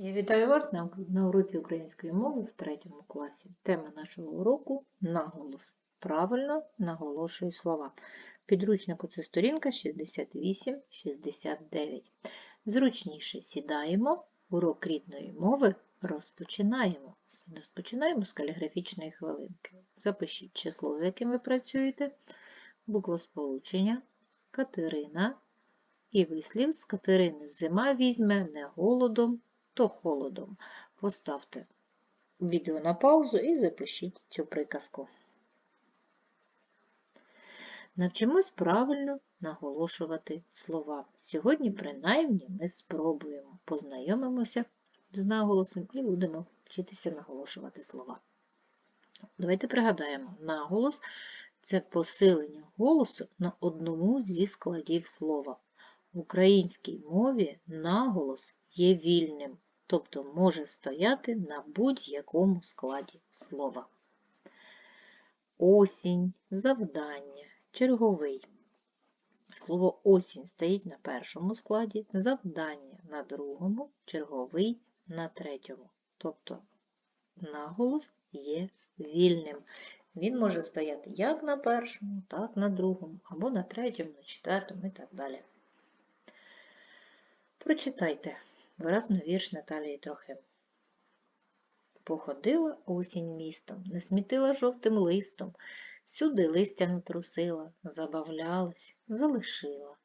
Я вітаю вас на, уроці української мови в третьому класі. Тема нашого уроку наголос. Правильно наголошую слова. Підручнику це сторінка 68-69. Зручніше сідаємо, урок рідної мови розпочинаємо. Розпочинаємо з каліграфічної хвилинки. Запишіть число, з яким ви працюєте, буквосполучення, Катерина і вислів з Катерини зима візьме не голодом, то холодом. Поставте відео на паузу і запишіть цю приказку. Навчимось правильно наголошувати слова. Сьогодні, принаймні, ми спробуємо познайомимося з наголосом і будемо вчитися наголошувати слова. Давайте пригадаємо, наголос це посилення голосу на одному зі складів слова. В українській мові наголос є вільним, тобто може стояти на будь-якому складі слова. Осінь, завдання, черговий. Слово осінь стоїть на першому складі, завдання на другому, черговий на третьому. Тобто наголос є вільним. Він може стояти як на першому, так на другому, або на третьому, на четвертому і так далі. Прочитайте виразно вірш Наталії Трохим. Походила осінь містом, не смітила жовтим листом, сюди листя натрусила, забавлялась, залишила.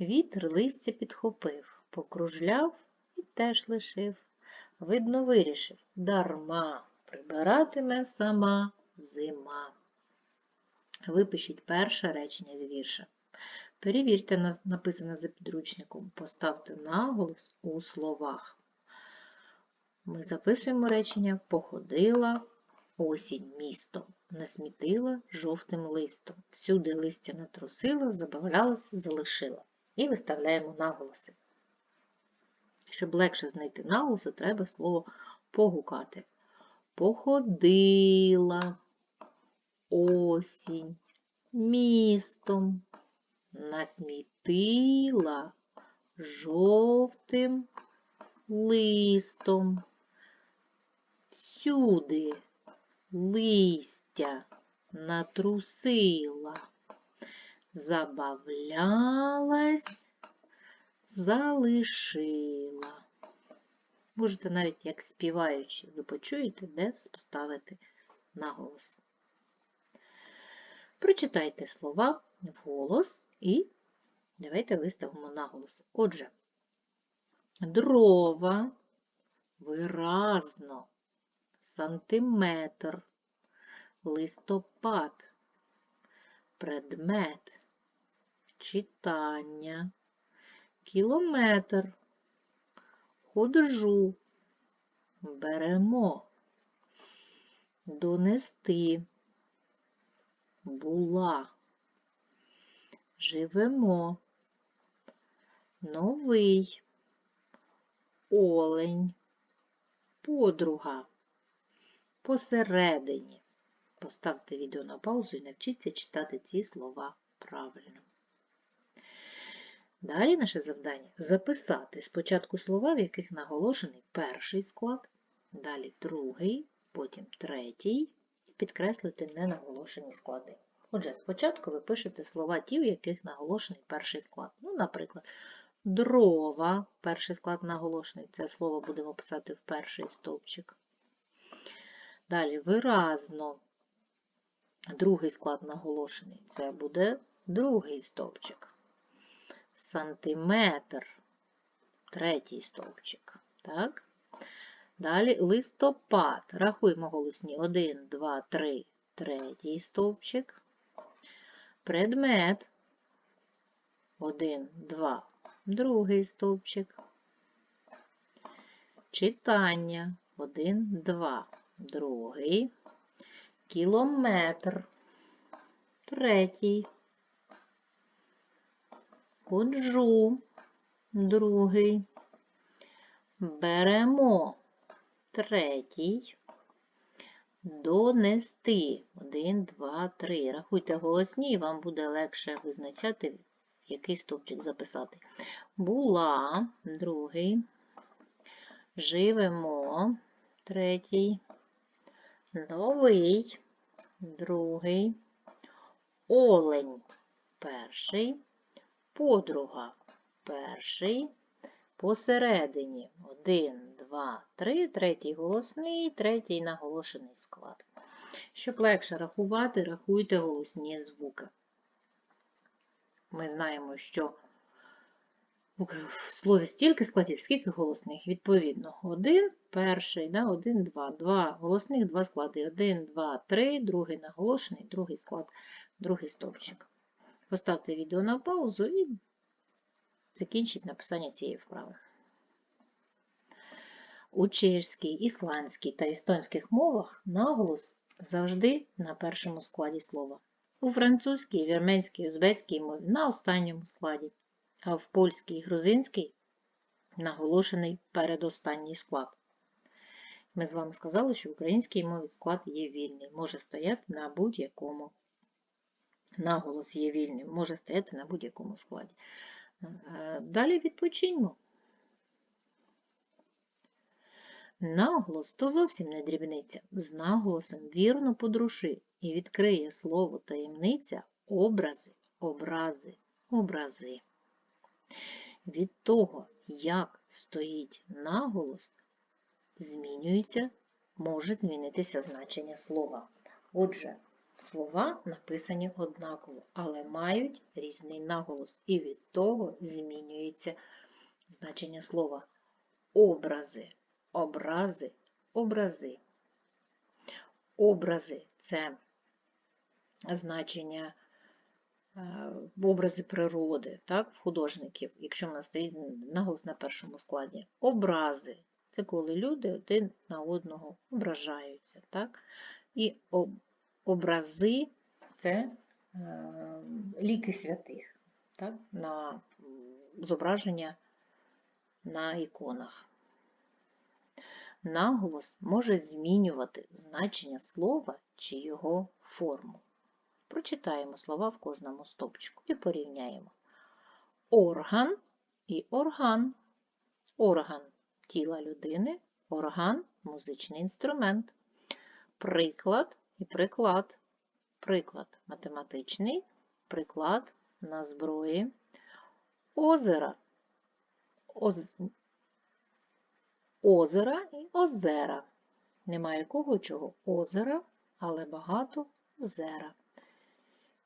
Вітер листя підхопив, покружляв і теж лишив. Видно, вирішив дарма прибиратиме сама зима. Випишіть перше речення з вірша. Перевірте написане за підручником, поставте наголос у словах. Ми записуємо речення походила осінь містом, насмітила жовтим листом, всюди листя натрусила, забавлялася, залишила. І виставляємо наголоси. Щоб легше знайти наголоси, треба слово погукати. Походила осінь містом насмітила жовтим листом. Всюди листя натрусила, забавлялась, залишила. Можете навіть як співаючи, ви почуєте, де поставити наголос. Прочитайте слова вголос і давайте виставимо наголос. Отже, дрова, виразно, сантиметр, листопад, предмет, читання, кілометр, ходжу, беремо, донести, була живемо. Новий олень, подруга. Посередині. Поставте відео на паузу і навчіться читати ці слова правильно. Далі наше завдання записати спочатку слова, в яких наголошений перший склад, далі другий, потім третій, і підкреслити ненаголошені склади. Отже, спочатку ви пишете слова ті, в яких наголошений перший склад. Ну, наприклад, дрова, перший склад наголошений, це слово будемо писати в перший стовпчик. Далі виразно, другий склад наголошений, це буде другий стовпчик. Сантиметр, третій стовпчик. Так? Далі листопад. Рахуємо голосні. 1, 2, 3, третій стовпчик. Предмет. 1, 2, другий стовпчик. Читання. 1, 2, другий. Кілометр. Третій. Ходжу. Другий. Беремо. Третій. Донести. Один, два, три. Рахуйте голосні, і вам буде легше визначати, який стовпчик записати. Була, другий. Живемо. Третій. Новий. Другий. Олень. Перший. Подруга. Перший. Посередині. Один, два, три. Третій голосний, третій наголошений склад. Щоб легше рахувати, рахуйте голосні звуки. Ми знаємо, що в слові стільки складів, скільки голосних, відповідно. Один, перший, да, один, два, два голосних, два склади. Один, два, три, другий наголошений, другий склад, другий стовпчик. Поставте відео на паузу і закінчіть написання цієї вправи. У чешській, ісландській та естонських мовах наголос завжди на першому складі слова. У французькій, вірменській, узбецькій мові на останньому складі а в польській і грузинській наголошений передостанній склад. Ми з вами сказали, що в українській мові склад є вільний, може стояти на будь-якому. Наголос є вільним, може стояти на будь-якому складі. Е, далі відпочиньмо. Наголос то зовсім не дрібниця. З наголосом вірно подруши і відкриє слово таємниця образи, образи, образи. Від того, як стоїть наголос, змінюється, може змінитися значення слова. Отже, слова написані однаково, але мають різний наголос, і від того змінюється значення слова. Образи, образи, образи. Образи це значення. Е, образи природи, так, художників, якщо в нас стоїть наголос на першому складі. Образи це коли люди один на одного ображаються. Так? І образи це е, ліки святих, так? на зображення на іконах. Наголос може змінювати значення слова чи його форму. Прочитаємо слова в кожному стопчику і порівняємо. Орган і орган. Орган тіла людини, орган музичний інструмент. Приклад і приклад. Приклад математичний, приклад на зброї. Озера. Оз... Озера і озера. Немає кого чого озера, але багато озера.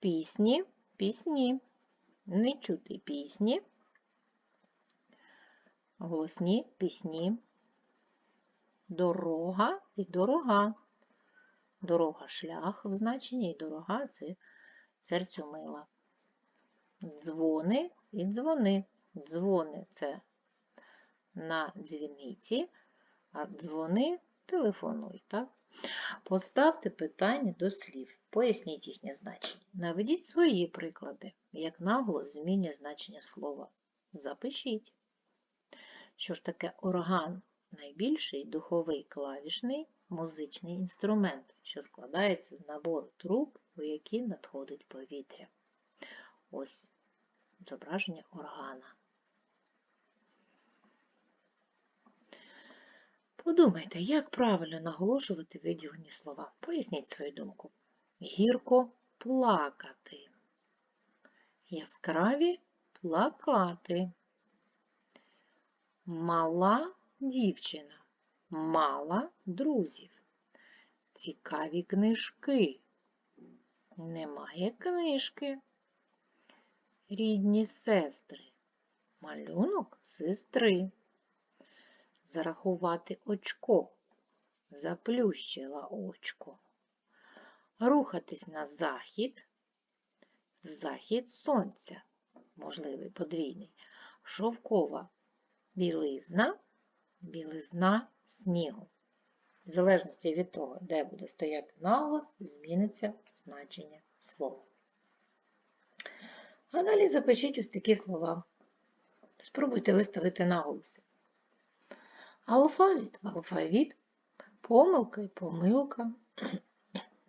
Пісні, пісні, не чути пісні, голосні пісні, дорога і дорога. Дорога шлях в значенні і дорога це серцю мила. Дзвони і дзвони. Дзвони це на дзвіниці, а дзвони телефонуй. так? Поставте питання до слів. Поясніть їхнє значення. Наведіть свої приклади, як наголос змінює значення слова. Запишіть. Що ж таке орган? Найбільший духовий клавішний музичний інструмент, що складається з набору труб, у які надходить повітря. Ось зображення органа. Подумайте, як правильно наголошувати виділені слова. Поясніть свою думку гірко плакати, яскраві плакати, мала дівчина, мала друзів, цікаві книжки. Немає книжки, рідні сестри, малюнок сестри. Зарахувати очко, заплющила очко. Рухатись на захід, захід сонця, можливий подвійний, шовкова білизна, білизна снігу. В залежності від того, де буде стояти наголос, зміниться значення слова. А далі запишіть ось такі слова. Спробуйте виставити наголоси. Алфавіт, алфавіт, помилка і помилка,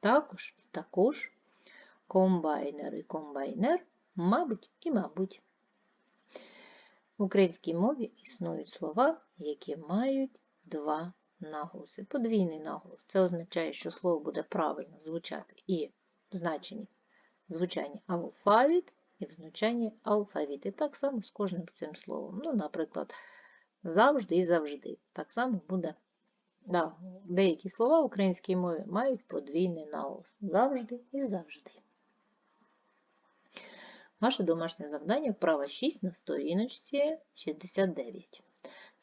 також і також, комбайнер і комбайнер, мабуть і мабуть. В українській мові існують слова які мають два наголоси. Подвійний наголос. Це означає, що слово буде правильно звучати і в значенні звучанні алфавіт, і в звучанні алфавіт. І так само з кожним цим словом. Ну, наприклад, завжди і завжди. Так само буде. Да, деякі слова в українській мові мають подвійний наголос. Завжди і завжди. Ваше домашнє завдання вправа 6 на сторіночці 69.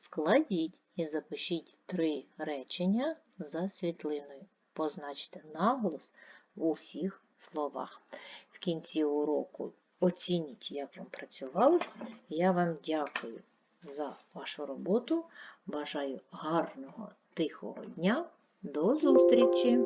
Складіть і запишіть три речення за світлиною. Позначте наголос у всіх словах. В кінці уроку оцініть, як вам працювалось. Я вам дякую за вашу роботу. Бажаю гарного, тихого дня. До зустрічі!